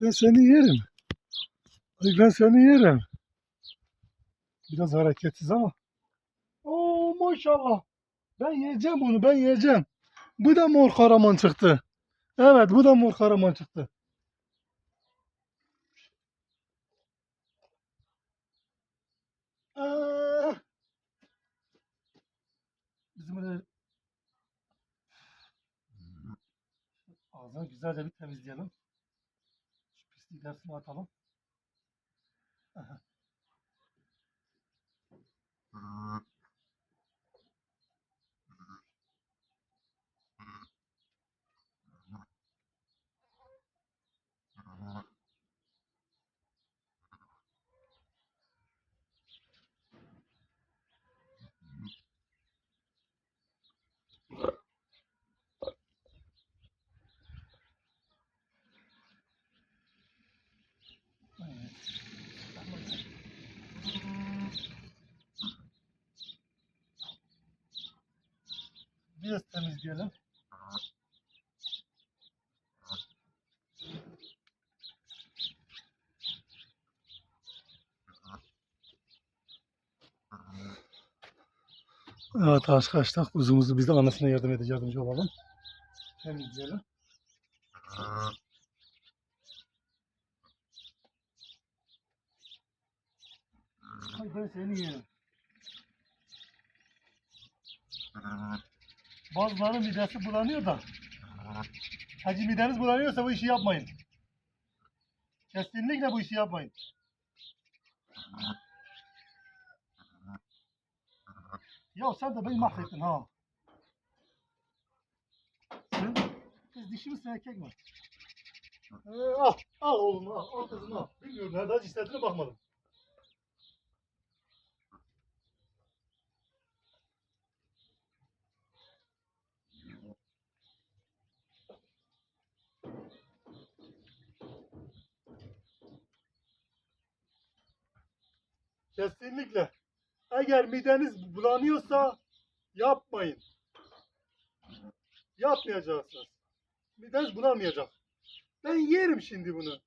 Ben seni yerim. Ay ben seni yerim. Biraz hareketsiz ama. Oo maşallah. Ben yiyeceğim bunu ben yiyeceğim. Bu da mor karaman çıktı. Evet bu da mor karaman çıktı. Aa! Bizim öyle ağzını güzelce bir temizleyelim. Hepsini atalım. Aha. Temizleyelim. Evet arkadaşlar kuzumuzu biz de annesine yardım edeceğiz yardımcı olalım. Temizleyelim. Ay ben seni yerim. Bazılarının midesi bulanıyor da. Hacı mideniz bulanıyorsa bu işi yapmayın. Kesinlikle bu işi yapmayın. Ya sen de beni mahvettin ha. Sen kız dişi misin erkek mi? Ee, al, al oğlum al, al kızım al. Bilmiyorum nerede acı istediğine bakmadım. Kesinlikle. Eğer mideniz bulanıyorsa yapmayın. Yapmayacaksınız. Mideniz bulanmayacak. Ben yerim şimdi bunu.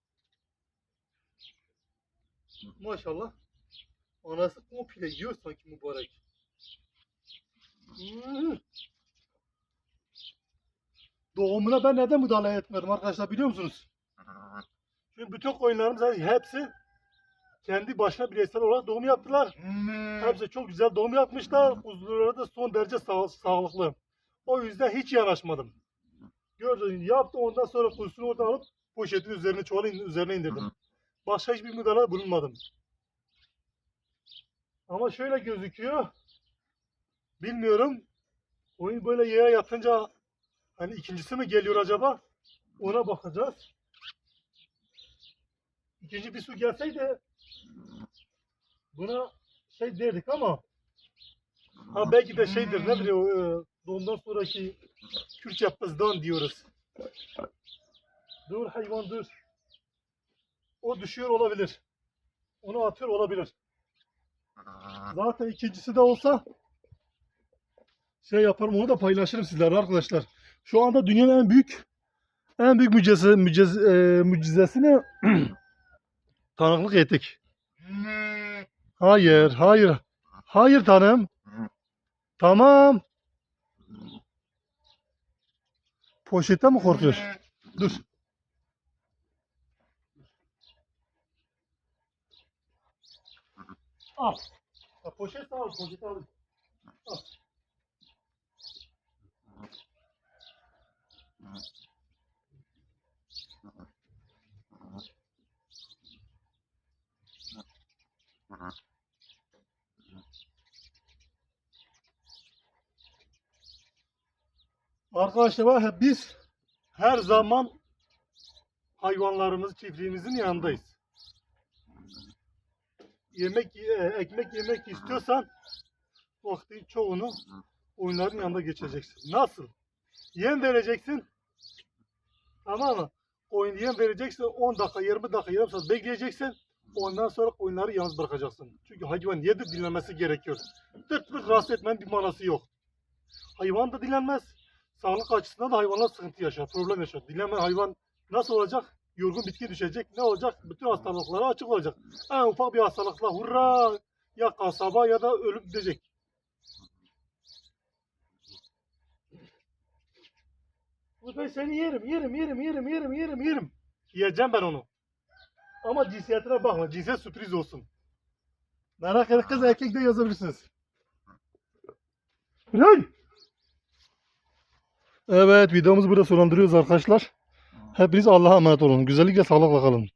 Maşallah. Anası komple yiyor sanki mübarek. Hmm. Doğumuna ben neden müdahale etmedim arkadaşlar biliyor musunuz? Çünkü bütün koyunlarımız hepsi kendi başına bireysel olarak doğum yaptılar. Hepsi çok güzel doğum yapmışlar. Kuzuları da son derece sağ- sağlıklı. O yüzden hiç yanaşmadım. Gördün yaptı ondan sonra kuzusunu oradan alıp poşetin üzerine çuvalın üzerine indirdim. Başka hiçbir müdahale bulunmadım. Ama şöyle gözüküyor. Bilmiyorum. Oyun böyle yere yatınca hani ikincisi mi geliyor acaba? Ona bakacağız. İkinci bir su gelseydi buna şey derdik ama ha belki de şeydir nedir o e, doğumdan sonraki Kürtçe pızdan diyoruz. Dur hayvan dur. O düşüyor olabilir. Onu atıyor olabilir. Zaten ikincisi de olsa şey yaparım onu da paylaşırım sizlerle arkadaşlar. Şu anda dünyanın en büyük en büyük mücizesi, müciz, e, mucizesine tanıklık ettik. Hayır, hayır. Hayır tanım. Tamam. Poşette mi korkuyor? Dur. Al. Poşet al, poşet al. Al. Arkadaşlar bak, hep biz her zaman hayvanlarımız, çiftliğimizin yanındayız. Yemek, e, ekmek yemek istiyorsan vakti çoğunu oyunların yanında geçeceksin. Nasıl? Yem vereceksin. Tamam mı? Oyun yem vereceksin 10 dakika, 20 dakika, yarım saat bekleyeceksin. Ondan sonra oyunları yalnız bırakacaksın. Çünkü hayvan yedi dinlenmesi gerekiyor. Tırt tırt rahatsız etmenin bir manası yok. Hayvan da dinlenmez. Sağlık açısından da hayvanlar sıkıntı yaşar, problem yaşar. Dinlenme hayvan nasıl olacak? yorgun bitki düşecek. Ne olacak? Bütün hastalıklara açık olacak. En ufak bir hastalıkla hurra ya kasaba ya da ölüp gidecek. Bu ben seni yerim, yerim, yerim, yerim, yerim, yerim, yerim. Yiyeceğim ben onu. Ama cinsiyetine bakma, cinsiyet sürpriz olsun. Merak eden kız erkek de yazabilirsiniz. Hey! Evet videomuzu burada sonlandırıyoruz arkadaşlar. Hepiniz Allah'a emanet olun. Güzellikle sağlıkla kalın.